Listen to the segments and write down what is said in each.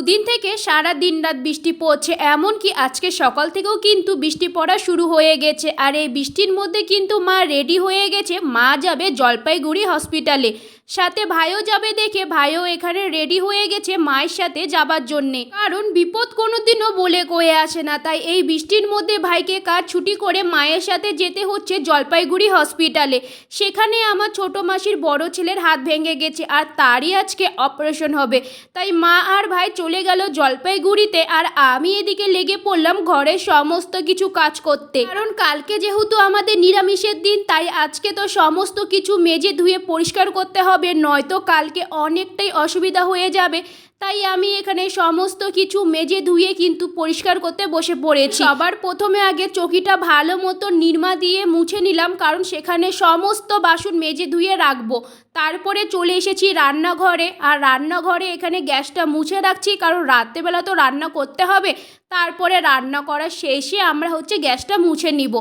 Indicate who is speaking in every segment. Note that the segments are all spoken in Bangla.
Speaker 1: দুদিন থেকে সারা দিন রাত বৃষ্টি পড়ছে, এমনকি আজকে সকাল থেকেও কিন্তু বৃষ্টি পড়া শুরু হয়ে গেছে। আর এই বৃষ্টির মধ্যে কিন্তু মা রেডি হয়ে গেছে, মা যাবে জলপাইগুড়ি হসপিটালে সাথে ভাইও যাবে দেখে ভাইও এখানে রেডি হয়ে গেছে মায়ের সাথে যাবার জন্যে। কারণ বিপদ কোনো দিনও বলে কয়ে আসে না, তাই এই বৃষ্টির মধ্যে ভাইকে কাজ ছুটি করে মায়ের সাথে যেতে হচ্ছে জলপাইগুড়ি হসপিটালে সেখানে আমার ছোট মাসির বড় ছেলের হাত ভেঙে গেছে আর তারই আজকে অপারেশন হবে। তাই মা আর ভাই চলে গেল জলপাইগুড়িতে আর আমি এদিকে লেগে পড়লাম ঘরের সমস্ত কিছু কাজ করতে। কারণ কালকে যেহেতু আমাদের নিরামিষের দিন, তাই আজকে তো সমস্ত কিছু মেজে ধুয়ে পরিষ্কার করতে হবে। নয়তো কালকে অনেকটাই অসুবিধা হয়ে যাবে। তাই আমি এখানে সমস্ত কিছু মেজে ধুয়ে কিন্তু পরিষ্কার করতে বসে পড়েছি। সবার প্রথমে আগে চকিটা ভালো মতো নির্মা দিয়ে মুছে নিলাম, কারণ সেখানে সমস্ত বাসন মেজে ধুয়ে রাখব। তারপরে চলে এসেছি রান্নাঘরে, আর রান্নাঘরে এখানে গ্যাসটা মুছে রাখছি, কারণ রাত্রেবেলা তো রান্না করতে হবে। তারপরে রান্না করার শেষে আমরা হচ্ছে গ্যাসটা মুছে নিব।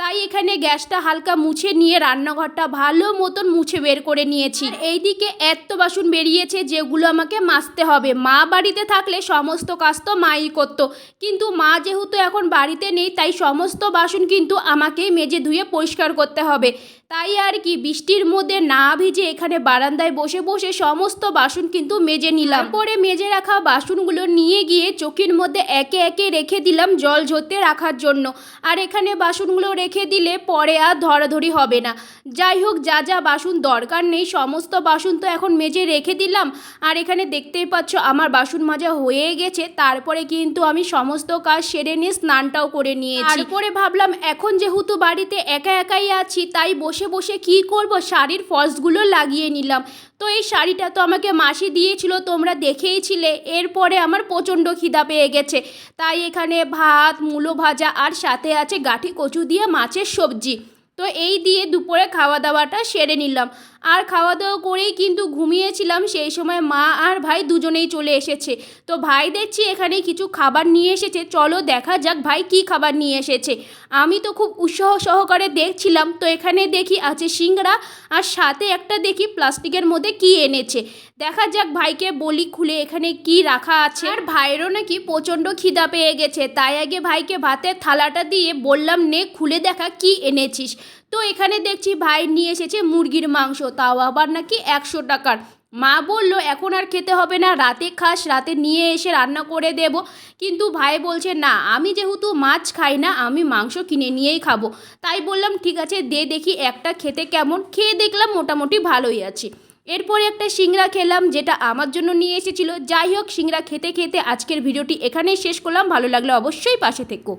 Speaker 1: তাই এখানে গ্যাসটা হালকা মুছে নিয়ে রান্নাঘরটা ভালো মতন মুছে বের করে নিয়েছি। এইদিকে এত বাসন বেরিয়েছে যেগুলো আমাকে মাজতে হবে। মা বাড়িতে থাকলে সমস্ত কাজ তো মাই করতো। কিন্তু মা যেহেতু এখন বাড়িতে নেই, তাই সমস্ত বাসন কিন্তু আমাকেই মেজে ধুয়ে পরিষ্কার করতে হবে। তাই আর কি, বৃষ্টির মধ্যে না ভিজে এখানে বারান্দায় বসে বসে সমস্ত বাসন কিন্তু মেজে নিলাম। পরে মেজে রাখা বাসনগুলো নিয়ে গিয়ে চোখের মধ্যে একে একে রেখে দিলাম জল ঝরতে রাখার জন্য। আর এখানে বাসনগুলো রেখে দিলে পরে আর ধরাধরি হবে না। যাই হোক, যা যা বাসন দরকার নেই, সমস্ত বাসন তো এখন মেজে রেখে দিলাম। আর এখানে দেখতেই পাচ্ছ আমার বাসন মাজা হয়ে গেছে, তারপরে কিন্তু আমি সমস্ত কাজ সেরে নিয়ে স্নানটাও করে নিয়েছি। তারপরে ভাবলাম, এখন যেহেতু বাড়িতে একা একাই আছি, তাই বসে বসে কি করব? শাড়ির ফলসগুলো লাগিয়ে নিলাম। তো এই শাড়িটা তো আমাকে মাসি দিয়েছিল, তোমরা দেখেইছিলে। এরপরে আমার প্রচণ্ড খিদা পেয়ে গেছে। তাই এখানে ভাত, মূলো ভাজা আর সাথে আছে গাঠি কচু দিয়ে মাছের সবজি। তো এই দিয়ে দুপুরে খাওয়া দাওয়াটা সেরে নিলাম। আর খাওয়া দাওয়া করেই কিন্তু ঘুমিয়েছিলাম, সেই সময় মা আর ভাই দুজনেই চলে এসেছে। তো ভাই দেখছি এখানে কিছু খাবার নিয়ে এসেছে, চলো দেখা যাক ভাই কি খাবার নিয়ে এসেছে। আমি তো খুব উৎসাহ সহকারে দেখছিলাম, তো এখানে দেখি আছে সিংড়া আর সাথে একটা দেখি প্লাস্টিকের মধ্যে কি এনেছে। দেখা যাক ভাইকে বলি খুলে এখানে কি রাখা আছে। আর ভাইয়েরও নাকি প্রচণ্ড খিদা পেয়ে গেছে, তাই আগে ভাইকে ভাতের থালাটা দিয়ে বললাম, নে, খুলে দেখা কি এনেছিস। তো এখানে দেখছি ভাই নিয়ে এসেছে মুরগির মাংস, তাও আবার নাকি একশো টাকার। মা বলল, এখন আর খেতে হবে না, রাতে খাস, রাতে নিয়ে এসে রান্না করে দেব। কিন্তু ভাই বলছে, না, আমি যেহেতু মাছ খাই না, আমি মাংস কিনে নিয়েই খাব। তাই বললাম, ঠিক আছে, দে দেখি একটা খেতে কেমন। খেয়ে দেখলাম মোটামুটি ভালোই আছে। এরপরে একটা সিংড়া খেলাম, যেটা আমার জন্য নিয়ে এসেছিল। যাই হোক, সিংড়া খেতে খেতে আজকের ভিডিওটি এখানেই শেষ করলাম। ভালো লাগলে অবশ্যই পাশে থেকো।